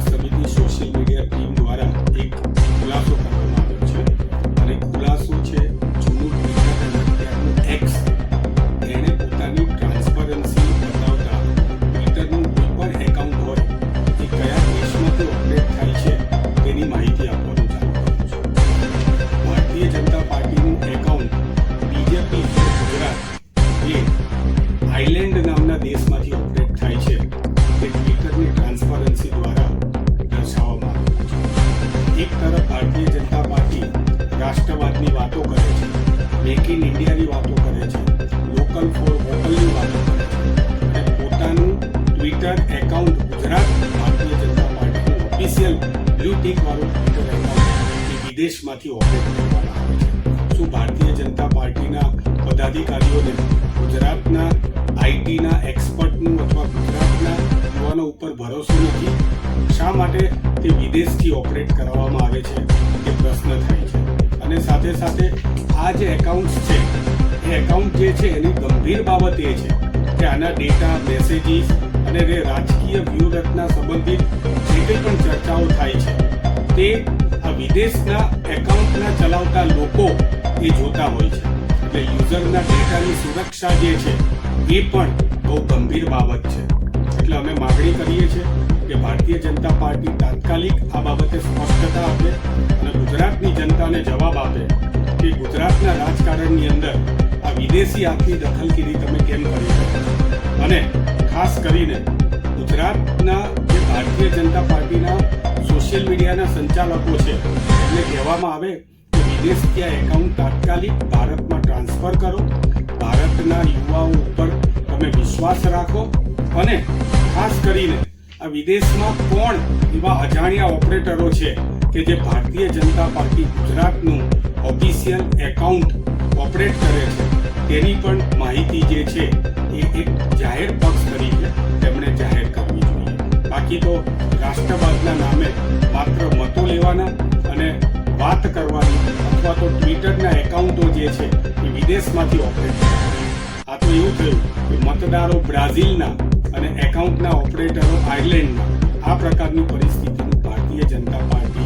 કોંગ્રેસ સમિતિ social media team દ્વારા રાષ્ટ્રવાદની વાતો કરે છે. મેક ઇન ઇન્ડિયાની વાતો કરે છે. લોકલ ફોર વોકલની વાતો કરે છે. અને પોતાનું ટ્વિટર એકાઉન્ટ ગુજરાત ભારતીય જનતા પાર્ટીનું ઓફિશિયલ બ્લુ ટીકવાળું ટ્વિટર એકાઉન્ટ એ વિદેશમાંથી ઓપરેટ કરવામાં આવે છે. શું ભારતીય જનતા પાર્ટીના પદાધિકારીઓને ગુજરાતના આઈટીના એક્સપર્ટનું અથવા ગુજરાતના યુવાનો ઉપર ભરોસો નથી? શા માટે તે વિદેશથી ઓપરેટ કરવામાં સાથે સાથે આ જે એકાઉન્ટ્સ છે, એ એકાઉન્ટ જે છે, એની ગંભીર બાબત એ છે કે આના ડેટા મેસેજીસ અને જે રાજકીય વ્યૂહરચના સંબંધિત જે કંઈ પણ ચર્ચાઓ થાય છે, તે આ વિદેશના એકાઉન્ટના ચલાવતા લોકો એ જોતા હોય છે. એટલે યુઝરના ડેટાની સુરક્ષા જે છે, એ પણ બહુ ગંભીર બાબત છે. એટલે અમે માગણી કરીએ છીએ કે ભારતીય જનતા પાર્ટી તાત્કાલિક આ બાબતે સ્પષ્ટતા આપે જવાબ આપે કે ગુજરાતના રાજકારણની અંદર આ વિદેશી આપની દખલગીરી તમે કેમ કરી શકો? અને ખાસ કરીને ગુજરાતના જે ભારતીય જનતા પાર્ટીના સોશિયલ મીડિયાના સંચાલકો છે, એમને કહેવામાં આવે કે વિદેશથી આ એકાઉન્ટ તાત્કાલિક ભારતમાં ટ્રાન્સફર કરો. ભારતના યુવાઓ ઉપર તમે વિશ્વાસ રાખો. અને ખાસ કરીને આ વિદેશમાં કોણ એવા અજાણ્યા ઓપરેટરો છે કે જે ભારતીય જનતા પાર્ટી ગુજરાતનું ઓફિશિયલ એકાઉન્ટ ઓપરેટ કરે છે, તેની પણ માહિતી જે છે, એ એક જાહેર પક્ષ તરીકે તેમણે જાહેર કરવી જોઈએ. બાકી તો રાષ્ટ્રવાદના નામે માત્ર મતો લેવાના અને વાત કરવાની અથવા તો ટ્વિટરના એકાઉન્ટો જે છે, એ વિદેશમાંથી ઓપરેટ આ તો એવું થયું કે મતદારો બ્રાઝિલના અને એકાઉન્ટના ઓપરેટરો આયર્લેન્ડના આ પ્રકારની પરિસ્થિતિનું ભારતીય જનતા પાર્ટીમાં